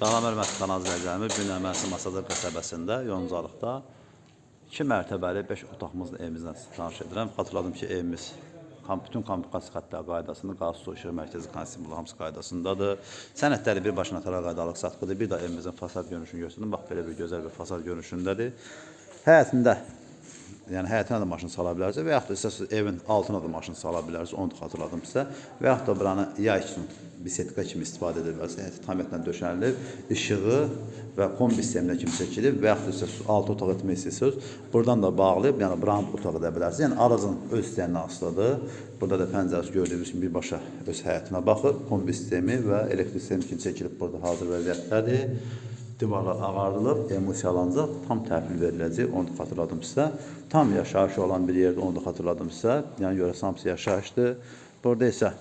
Salam hörmətli kanal izləyicilərimiz. Gün Əməsi Masadır qəsəbəsində, Yoncalıqda 2 mərtəbəli 5 otaqımızla evimizlə sizi tanış edirəm. Xatırladım ki, evimiz bütün kommunikasiya xəttləri qaydasında, qaz su işığı mərkəzi konstitusiyası hamısı qaydasındadır. Sənədləri bir başına tara qaydalıq satqıdır. Bir də evimizin fasad görünüşünü göstərdim. Bax belə bir gözəl bir fasad görünüşündədir. Həyətində yəni həyətinə də maşın sala bilərsiniz və yaxud da istəsəz evin altına da maşın sala bilərsiniz. Onu da xatırladım sizə. Və yaxud da buranı yay üçün bisetka kimi istifadə edə bilərsiniz. Həyəti tam etlə döşənilib, işığı və kombi sisteminə kimi çəkilib və yaxud da istəsəz altı otaq etmək istəyirsiniz, buradan da bağlayıb, yəni brand otağı edə bilərsiniz. Yəni aracın öz istəyinə asılıdır. Burada da pəncərəsi gördüyünüz kimi birbaşa öz həyətinə baxır. Kombi sistemi və elektrik sistemi kimi çəkilib burada hazır vəziyyətdədir divarlar ağardılıb, emosiyalanacaq, tam təhvil veriləcək, onu da xatırladım sizə. Tam yaşayış olan bir yerdə onu da xatırladım sizə. Yəni görəsən hamısı yaşayışdır. Burada isə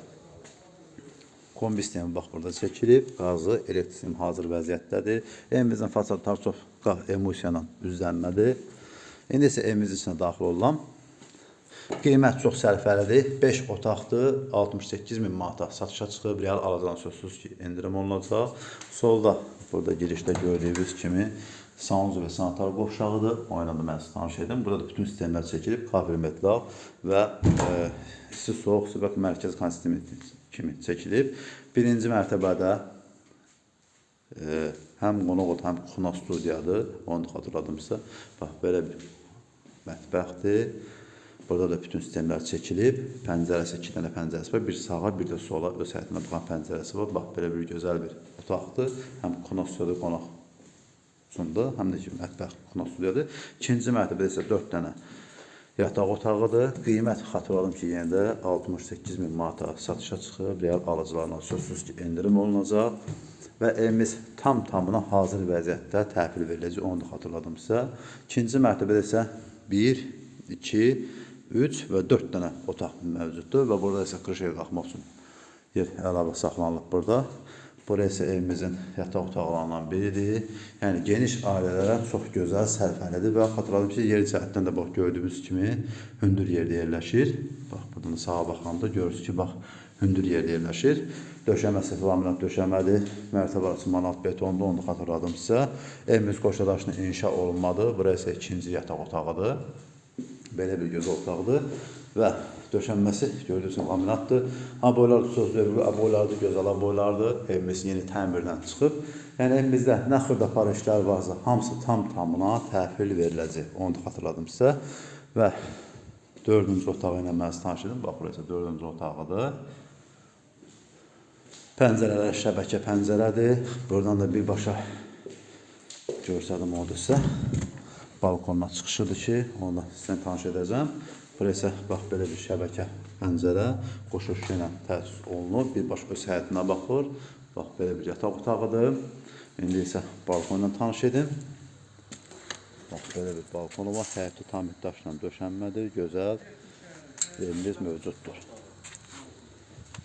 kombi sistemi bax burada çəkilib, qazı, elektrik sistemi hazır vəziyyətdədir. Evimizin fasadları çox qaz emosiya ilə üzlənmədir. İndi isə evimizin içinə daxil olam. Qiymət çox sərfəlidir. 5 otaqdır, 68 min manata satışa çıxıb, real aladan sözsüz ki, endirim olunacaq. Solda burada girişdə gördüyünüz kimi saunuz və sanitar qovşağıdır. O ilə də mən sizə tanış edim. Burada da bütün sistemlər çəkilib, kafir metal və e, isti soğuk su və mərkəz konsistemi kimi çəkilib. Birinci mərtəbədə e, həm qonaq ot, həm xuna studiyadır. Onu da xatırladım sizə. Bax belə bir mətbəxdir. Burada da bütün sistemlər çəkilib. Pəncərəsi, iki dənə pəncərəsi var. Bir sağa, bir də sola öz həyətinə baxan pəncərəsi var. Bax belə bir gözəl bir otaqdır. Həm qonaq studiyadır, qonaq üçündür, həm də ki mətbəx qonaq studiyadır. İkinci mərtəbədə isə 4 dənə yataq otağıdır. Qiymət xatırladım ki, yenə də 68 min manata satışa çıxıb. Real alıcılarına sözsüz ki, endirim olunacaq və evimiz tam tamına hazır vəziyyətdə təhvil veriləcək. Onu da xatırladım sizə. İkinci mərtəbədə isə 1, 2, 3 və 4 dənə otaq mövcuddur və burada isə qışıya qalxmaq üçün yer əlavə saxlanılıb burada. Burası isə evimizin yataq otaqlarından biridir. Yəni geniş ailələrə çox gözəl, sərfəlidir və xatırladım ki, yer cəhətdən də bax gördüyünüz kimi hündür yerdə yerləşir. Bax buradan da sağa baxanda görürsüz ki, bax hündür yerdə yerləşir. Döşəməsi laminat döşəmədir. Mərtəbə arası manat betondur, onu xatırladım sizə. Evimiz qoşa daşına inşa olunmadı. Burası isə ikinci yataq otağıdır. Belə bir gözəl otaqdır və döşənməsi gördüyünüz laminatdır. Aboylar da söz verir, aboylar da gözəl aboylardır. Evimiz yeni təmirdən çıxıb. Yəni evimizdə nə xırda para işlər varsa, hamısı tam tamına təhvil veriləcək. Onu da xatırladım sizə və dördüncü otağı ilə mən tanış edim. Bax, burası dördüncü otağıdır. Pəncərələr şəbəkə pəncərədir. Buradan da birbaşa görsədim orada sizə balkonuna çıxışıdır ki, onu da sizə tanış edəcəm. Burası bax belə bir şəbəkə pəncərə qoşuşu ilə təsis olunub. Birbaşa öz həyətinə baxır. Bax belə bir yataq otağıdır. İndi isə balkonla tanış edim. Bax belə bir balkonu var. Həyəti tam daşla döşənmədir. Gözəl evimiz mövcuddur.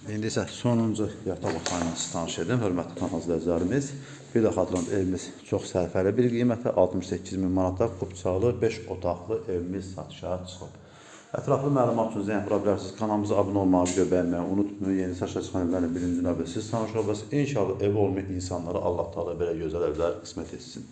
İndi isə sonuncu yataq otağı ilə sizi tanış edim, hörmətli izləyicilərimiz. Bir də xatırladım, evimiz çox sərfəli bir qiymətə 68 min manata kubçalı 5 otaqlı evimiz satışa çıxıb. Ətraflı məlumat üçün zəng vura bilərsiniz. Kanalımıza abunə olmağı, video bəyənməyi unutmayın. Yeni saçla çıxan evlərlə birinci növbədə siz tanış olasınız. İnşallah evi olmayan insanlara Allah Taala belə gözəl evlər qismət etsin.